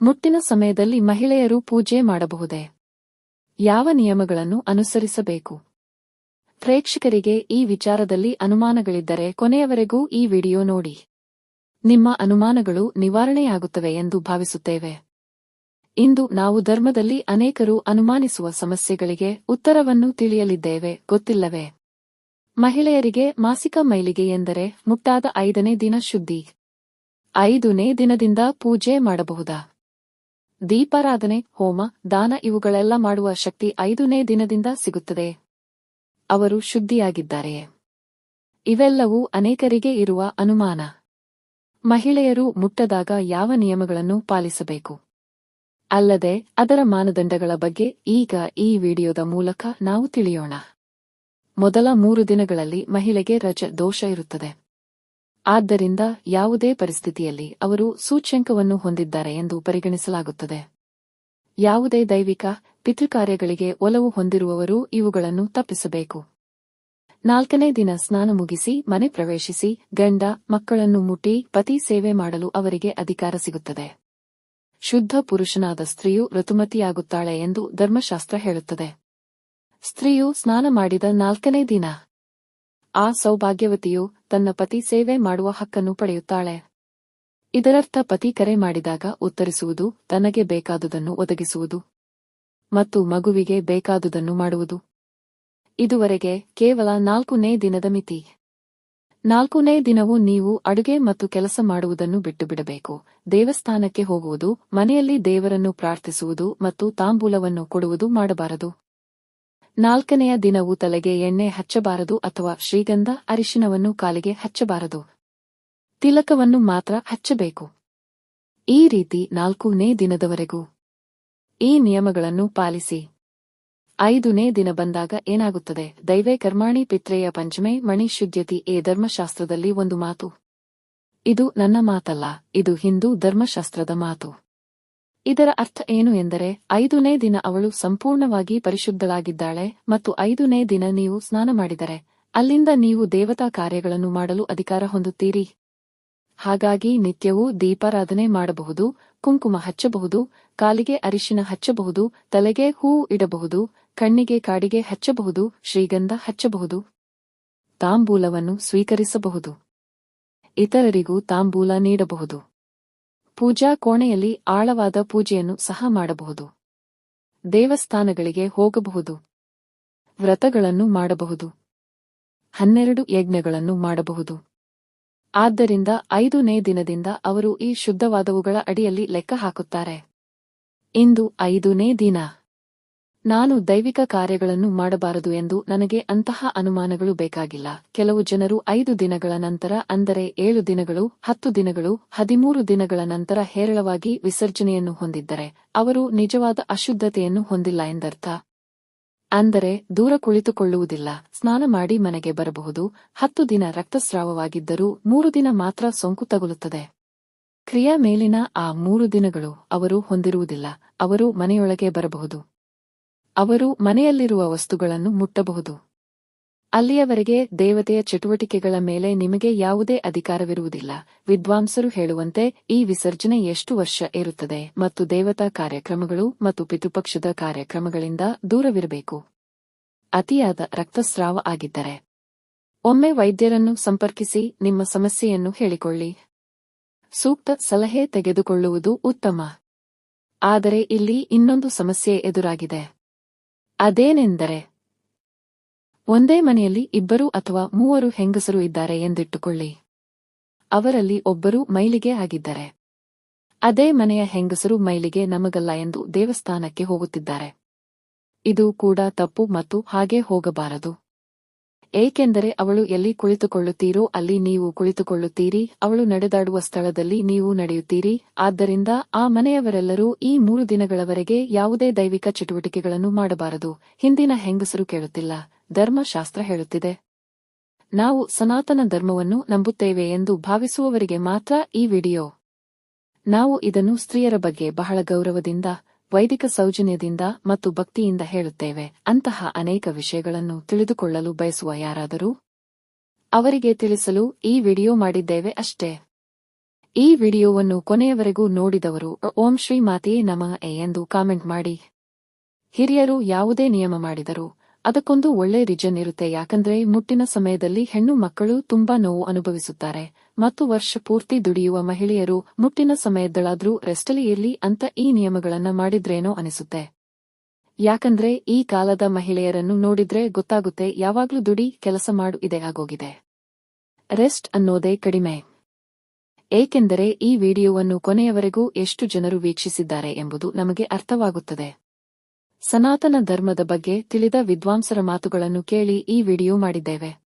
ಮುಟ್ಟಿನ ಸಮಯದಲ್ಲಿ ಮಹಿಳೆಯರು ಪೂಜೆ ಮಾಡಬಹುದೇ? ಯಾವ ನಿಯಮಗಳನ್ನು ಅನುಸರಿಸಬೇಕು? ಪ್ರೇಕ್ಷಕರಿಗೆ ಈ ವಿಚಾರದಲ್ಲಿ ಅನುಮಾನಗಳಿದ್ದರೆ ಕೊನೆಯವರೆಗೂ ಈ ವಿಡಿಯೋ ನೋಡಿ. ನಿಮ್ಮ ಅನುಮಾನಗಳು ನಿವಾರಣೆಯಾಗುತ್ತವೆ ಎಂದು ಭಾವಿಸುತ್ತೇವೆ. ಇಂದು ನಾವು ಧರ್ಮದಲ್ಲಿ ಅನೇಕರು ಅನುಮಾನಿಸುವ ಸಮಸ್ಯೆಗಳಿಗೆ ಉತ್ತರವನ್ನು ತಿಳಿಯಲಿದ್ದೇವೆ, ಗೊತ್ತಿಲ್ಲವೇ? ಮಹಿಳೆಯರಿಗೆ ಮಾಸಿಕ ಮೈಲಿಗೆ ಎಂದರೆ ಮುಟ್ಟಾದ ಐದನೇ ದಿನ ಶುದ್ಧಿ. ಐದನೇ ದಿನದಿಂದ ಪೂಜೆ ಮಾಡಬಹುದಾ? ದೀಪಾರಾಧನೆ, ಹೋಮ, ದಾನ ಇವುಗಳೆಲ್ಲ ಮಾಡುವ ಶಕ್ತಿ ಐದನೇ ದಿನದಿಂದ ಸಿಗುತ್ತದೆ. ಅವರು ಶುದ್ಧಿಯಾಗಿದ್ದಾರೆಯೇ ಇವೆಲ್ಲವೂ ಅನೇಕರಿಗೆ ಇರುವ ಅನುಮಾನ. ಮಹಿಳೆಯರು ಮುಟ್ಟದಾಗ ಯಾವ ನಿಯಮಗಳನ್ನು ಪಾಲಿಸಬೇಕು? ಅಲ್ಲದೆ, ಅದರ ಮಾನದಂಡಗಳ ಬಗ್ಗೆ ಈಗ ಈ ವಿಡಿಯೋದ ಮೂಲಕ ನಾವು ತಿಳಿಯೋಣ. ಮೊದಲ ಮೂರು ದಿನಗಳಲ್ಲಿ ಮಹಿಳೆಗೆ ರಜ ದೋಷ ಇರುತ್ತದೆ. ಆದ್ದರಿಂದ ಯಾವುದೇ ಪರಿಸ್ಥಿತಿಯಲ್ಲಿ ಅವರು ಸೂಚ್ಯಂಕವನ್ನು ಹೊಂದಿದ್ದಾರೆ ಎಂದು ಪರಿಗಣಿಸಲಾಗುತ್ತದೆ. ಯಾವುದೇ ದೈವಿಕ ಪಿತೃಕಾರ್ಯಗಳಿಗೆ ಒಲವು ಹೊಂದಿರುವವರು ಇವುಗಳನ್ನು ತಪ್ಪಿಸಬೇಕು. ನಾಲ್ಕನೇ ದಿನ ಸ್ನಾನ ಮುಗಿಸಿ, ಮನೆ ಪ್ರವೇಶಿಸಿ, ಗಂಡ ಮಕ್ಕಳನ್ನು ಮುಟ್ಟಿ, ಪತಿ ಸೇವೆ ಮಾಡಲು ಅವರಿಗೆ ಅಧಿಕಾರ ಸಿಗುತ್ತದೆ. ಶುದ್ಧ ಪುರುಷನಾದ ಸ್ತ್ರೀಯು ಋತುಮತಿಯಾಗುತ್ತಾಳೆ ಎಂದು ಧರ್ಮಶಾಸ್ತ್ರ ಹೇಳುತ್ತದೆ. ಸ್ತ್ರೀಯು ಸ್ನಾನ ಮಾಡಿದ ನಾಲ್ಕನೇ ದಿನ ಆ ಸೌಭಾಗ್ಯವತಿಯು ತನ್ನ ಪತಿ ಸೇವೆ ಮಾಡುವ ಹಕ್ಕನ್ನು ಪಡೆಯುತ್ತಾಳೆ. ಇದರರ್ಥ ಪತಿ ಕರೆ ಮಾಡಿದಾಗ ಉತ್ತರಿಸುವುದು ತನಗೆ ಬೇಕಾದುದನ್ನು ಒದಗಿಸುವುದು ಮತ್ತು ಮಗುವಿಗೆ ಬೇಕಾದುದನ್ನು ಮಾಡುವುದು. ಇದುವರೆಗೆ ಕೇವಲ ನಾಲ್ಕನೇ ದಿನದ ಮಿತಿ. ನಾಲ್ಕನೇ ದಿನವು ನೀವು ಅಡುಗೆ ಮತ್ತು ಕೆಲಸ ಮಾಡುವುದನ್ನು ಬಿಟ್ಟುಬಿಡಬೇಕು. ದೇವಸ್ಥಾನಕ್ಕೆ ಹೋಗುವುದು, ಮನೆಯಲ್ಲಿ ದೇವರನ್ನು ಪ್ರಾರ್ಥಿಸುವುದು ಮತ್ತು ತಾಂಬೂಲವನ್ನು ಕೊಡುವುದು ಮಾಡಬಾರದು. ನಾಲ್ಕನೆಯ ದಿನವು ತಲೆಗೆ ಎಣ್ಣೆ ಹಚ್ಚಬಾರದು ಅಥವಾ ಶ್ರೀಗಂಧ ಅರಿಶಿನವನ್ನು ಕಾಲಿಗೆ ಹಚ್ಚಬಾರದು. ತಿಲಕವನ್ನು ಮಾತ್ರ ಹಚ್ಚಬೇಕು. ಈ ರೀತಿ ನಾಲ್ಕನೇ ದಿನದವರೆಗೂ ಈ ನಿಯಮಗಳನ್ನು ಪಾಲಿಸಿ. ಐದನೇ ದಿನ ಬಂದಾಗ ಏನಾಗುತ್ತದೆ? ದೈವೇ ಕರ್ಮಾಣಿ ಪಿತ್ರೆಯ ಪಂಚಮೆ ಮಣಿ ಶುದ್ಧತಿ ಎ ಧರ್ಮಶಾಸ್ತ್ರದಲ್ಲಿ ಒಂದು ಮಾತು. ಇದು ನನ್ನ ಮಾತಲ್ಲ, ಇದು ಹಿಂದೂ ಧರ್ಮಶಾಸ್ತ್ರದ ಮಾತು. ಇದರ ಅರ್ಥ ಏನು ಎಂದರೆ ಐದನೇ ದಿನ ಅವಳು ಸಂಪೂರ್ಣವಾಗಿ ಪರಿಶುದ್ಧಳಾಗಿದ್ದಾಳೆ ಮತ್ತು ಐದನೇ ದಿನ ನೀವು ಸ್ನಾನ ಮಾಡಿದರೆ, ಅಲ್ಲಿಂದ ನೀವು ದೇವತಾ ಕಾರ್ಯಗಳನ್ನು ಮಾಡಲು ಅಧಿಕಾರ ಹೊಂದುತ್ತೀರಿ. ಹಾಗಾಗಿ ನಿತ್ಯವೂ ದೀಪಾರಾಧನೆ ಮಾಡಬಹುದು, ಕುಂಕುಮ ಹಚ್ಚಬಹುದು, ಕಾಲಿಗೆ ಅರಿಶಿನ ಹಚ್ಚಬಹುದು, ತಲೆಗೆ ಹೂವು ಇಡಬಹುದು, ಕಣ್ಣಿಗೆ ಕಾಡಿಗೆ ಹಚ್ಚಬಹುದು, ಶ್ರೀಗಂಧ ಹಚ್ಚಬಹುದು. ತಾಂಬೂಲವನ್ನು ಸ್ವೀಕರಿಸಬಹುದು. ಇತರರಿಗೂ ತಾಂಬೂಲ ನೀಡಬಹುದು. ಪೂಜಾ ಕೋಣೆಯಲ್ಲಿ ಆಳವಾದ ಪೂಜೆಯನ್ನು ಸಹ ಮಾಡಬಹುದು. ದೇವಸ್ಥಾನಗಳಿಗೆ ಹೋಗಬಹುದು. ವ್ರತಗಳನ್ನು ಮಾಡಬಹುದು. ಹನ್ನೆರಡು ಯಜ್ಞಗಳನ್ನು ಮಾಡಬಹುದು. ಆದ್ದರಿಂದ ಐದನೇ ದಿನದಿಂದ ಅವರು ಈ ಶುದ್ಧವಾದವುಗಳ ಅಡಿಯಲ್ಲಿ ಲೆಕ್ಕ ಹಾಕುತ್ತಾರೆ. ಇಂದು ಐದನೇ ದಿನ. ನಾನು ದೈವಿಕ ಕಾರ್ಯಗಳನ್ನು ಮಾಡಬಾರದು ಎಂದು ನನಗೆ ಅಂತಹ ಅನುಮಾನಗಳು ಬೇಕಾಗಿಲ್ಲ. ಕೆಲವು ಜನರು ಐದು ದಿನಗಳ ನಂತರ, ಅಂದರೆ ಏಳು ದಿನಗಳು, ಹತ್ತು ದಿನಗಳು, ಹದಿಮೂರು ದಿನಗಳ ನಂತರ ಹೇರಳವಾಗಿ ವಿಸರ್ಜನೆಯನ್ನು ಹೊಂದಿದ್ದರೆ, ಅವರು ನಿಜವಾದ ಅಶುದ್ಧತೆಯನ್ನು ಹೊಂದಿಲ್ಲ ಎಂದರ್ಥ. ಅಂದರೆ ದೂರ ಕುಳಿತುಕೊಳ್ಳುವುದಿಲ್ಲ. ಸ್ನಾನ ಮಾಡಿ ಮನೆಗೆ ಬರಬಹುದು. ಹತ್ತು ದಿನ ರಕ್ತಸ್ರಾವವಾಗಿದ್ದರೂ ಮೂರು ದಿನ ಮಾತ್ರ ಸೋಂಕು ತಗುಲುತ್ತದೆ. ಕ್ರಿಯಾ ಮೇಲಿನ ಆ ಮೂರು ದಿನಗಳು ಅವರು ಹೊಂದಿರುವುದಿಲ್ಲ. ಅವರು ಮನೆಯೊಳಗೆ ಬರಬಹುದು. ಅವರು ಮನೆಯಲ್ಲಿರುವ ವಸ್ತುಗಳನ್ನು ಮುಟ್ಟಬಹುದು. ಅಲ್ಲಿಯವರೆಗೆ ದೇವತೆಯ ಚಟುವಟಿಕೆಗಳ ಮೇಲೆ ನಿಮಗೆ ಯಾವುದೇ ಅಧಿಕಾರವಿರುವುದಿಲ್ಲ. ವಿದ್ವಾಂಸರು ಹೇಳುವಂತೆ ಈ ವಿಸರ್ಜನೆ ಎಷ್ಟು ವರ್ಷ ಇರುತ್ತದೆ ಮತ್ತು ದೇವತಾ ಕಾರ್ಯಕ್ರಮಗಳು ಮತ್ತು ಪಿತೃಪಕ್ಷದ ಕಾರ್ಯಕ್ರಮಗಳಿಂದ ದೂರವಿರಬೇಕು. ಅತಿಯಾದ ರಕ್ತಸ್ರಾವ ಆಗಿದ್ದರೆ. ಒಮ್ಮೆ ವೈದ್ಯರನ್ನು ಸಂಪರ್ಕಿಸಿ ನಿಮ್ಮ ಸಮಸ್ಯೆಯನ್ನು ಹೇಳಿಕೊಳ್ಳಿ. ಸೂಕ್ತ ಸಲಹೆ ತೆಗೆದುಕೊಳ್ಳುವುದು ಉತ್ತಮ. ಆದರೆ ಇಲ್ಲಿ ಇನ್ನೊಂದು ಸಮಸ್ಯೆ ಎದುರಾಗಿದೆ. ಅದೇನೆಂದರೆ, ಒಂದೇ ಮನೆಯಲ್ಲಿ ಇಬ್ಬರು ಅಥವಾ ಮೂವರು ಹೆಂಗಸರು ಇದ್ದಾರೆ ಎಂದಿಟ್ಟುಕೊಳ್ಳಿ. ಅವರಲ್ಲಿ ಒಬ್ಬರು ಮೈಲಿಗೆ ಆಗಿದ್ದಾರೆ. ಅದೇ ಮನೆಯ ಹೆಂಗಸರು ಮೈಲಿಗೆ ನಮಗಲ್ಲ ಎಂದು ದೇವಸ್ಥಾನಕ್ಕೆ ಹೋಗುತ್ತಿದ್ದಾರೆ. ಇದು ಕೂಡ ತಪ್ಪು ಮತ್ತು ಹಾಗೆ ಹೋಗಬಾರದು. ಏಕೆಂದರೆ ಅವಳು ಎಲ್ಲಿ ಕುಳಿತುಕೊಳ್ಳುತ್ತೀರೋ ಅಲ್ಲಿ ನೀವು ಕುಳಿತುಕೊಳ್ಳುತ್ತೀರಿ, ಅವಳು ನಡೆದಾಡುವ ಸ್ಥಳದಲ್ಲಿ ನೀವು ನಡೆಯುತ್ತೀರಿ. ಆದ್ದರಿಂದ ಆ ಮನೆಯವರೆಲ್ಲರೂ ಈ ಮೂರು ದಿನಗಳವರೆಗೆ ಯಾವುದೇ ದೈವಿಕ ಚಟುವಟಿಕೆಗಳನ್ನು ಮಾಡಬಾರದು. ಹಿಂದಿನ ಹೆಂಗಸರು ಕೇಳುತ್ತಿಲ್ಲ. ಧರ್ಮಶಾಸ್ತ್ರ ಹೇಳುತ್ತಿದೆ. ನಾವು ಸನಾತನ ಧರ್ಮವನ್ನು ನಂಬುತ್ತೇವೆ ಎಂದು ಭಾವಿಸುವವರಿಗೆ ಮಾತ್ರ ಈ ವಿಡಿಯೋ. ನಾವು ಇದನ್ನು ಸ್ತ್ರೀಯರ ಬಗ್ಗೆ ಬಹಳ ಗೌರವದಿಂದ ವೈದಿಕ ಸೌಜನ್ಯದಿಂದ ಮತ್ತು ಭಕ್ತಿಯಿಂದ ಹೇಳುತ್ತೇವೆ, ಅಂತಹ ಅನೇಕ ವಿಷಯಗಳನ್ನು ತಿಳಿದುಕೊಳ್ಳಲು ಬಯಸುವ ಯಾರಾದರೂ? ಅವರಿಗೆ ತಿಳಿಸಲು ಈ ವಿಡಿಯೋ ಮಾಡಿದ್ದೇವೆ ಅಷ್ಟೇ. ಈ ವಿಡಿಯೋವನ್ನು ಕೊನೆಯವರೆಗೂ ನೋಡಿದವರು, ಓಂ ಶ್ರೀ ಮಾತೆಯೇ ನಮಃ ಎಂದು ಕಾಮೆಂಟ್ ಮಾಡಿ. ಹಿರಿಯರು ಯಾವುದೇ ನಿಯಮ ಮಾಡಿದರೂ ಅದಕ್ಕೊಂದು ಒಳ್ಳೆ ರೀಜನ್ ಇರುತ್ತೆ. ಯಾಕಂದ್ರೆ ಮುಟ್ಟಿನ ಸಮಯದಲ್ಲಿ ಹೆಣ್ಣು ಮಕ್ಕಳು ತುಂಬಾ ನೋವು ಅನುಭವಿಸುತ್ತಾರೆ. ಮತ್ತು ವರ್ಷ ಪೂರ್ತಿ ದುಡಿಯುವ ಮಹಿಳೆಯರು ಮುಟ್ಟಿನ ಸಮಯದಳಾದ್ರೂ ರೆಸ್ಟಲ್ಲಿ ಇರ್ಲಿ ಅಂತ ಈ ನಿಯಮಗಳನ್ನ ಮಾಡಿದ್ರೇನೋ ಅನಿಸುತ್ತೆ. ಯಾಕಂದ್ರೆ ಈ ಕಾಲದ ಮಹಿಳೆಯರನ್ನು ನೋಡಿದ್ರೆ ಗೊತ್ತಾಗುತ್ತೆ ಯಾವಾಗ್ಲೂ ದುಡಿ ಕೆಲಸ ಮಾಡು ಇದೆ ಆಗೋಗಿದೆ. ರೆಸ್ಟ್ ಅನ್ನೋದೇ ಕಡಿಮೆ. ಏಕೆಂದರೆ ಈ ವಿಡಿಯೋವನ್ನು ಕೊನೆಯವರೆಗೂ ಎಷ್ಟು ಜನರು ವೀಕ್ಷಿಸಿದ್ದಾರೆ ಎಂಬುದು ನಮಗೆ ಅರ್ಥವಾಗುತ್ತದೆ. ಸನಾತನ ಧರ್ಮದ ಬಗ್ಗೆ ತಿಳಿದ ವಿದ್ವಾಂಸರ ಮಾತುಗಳನ್ನು ಕೇಳಿ ಈ ವಿಡಿಯೋ ಮಾಡಿದ್ದೇವೆ.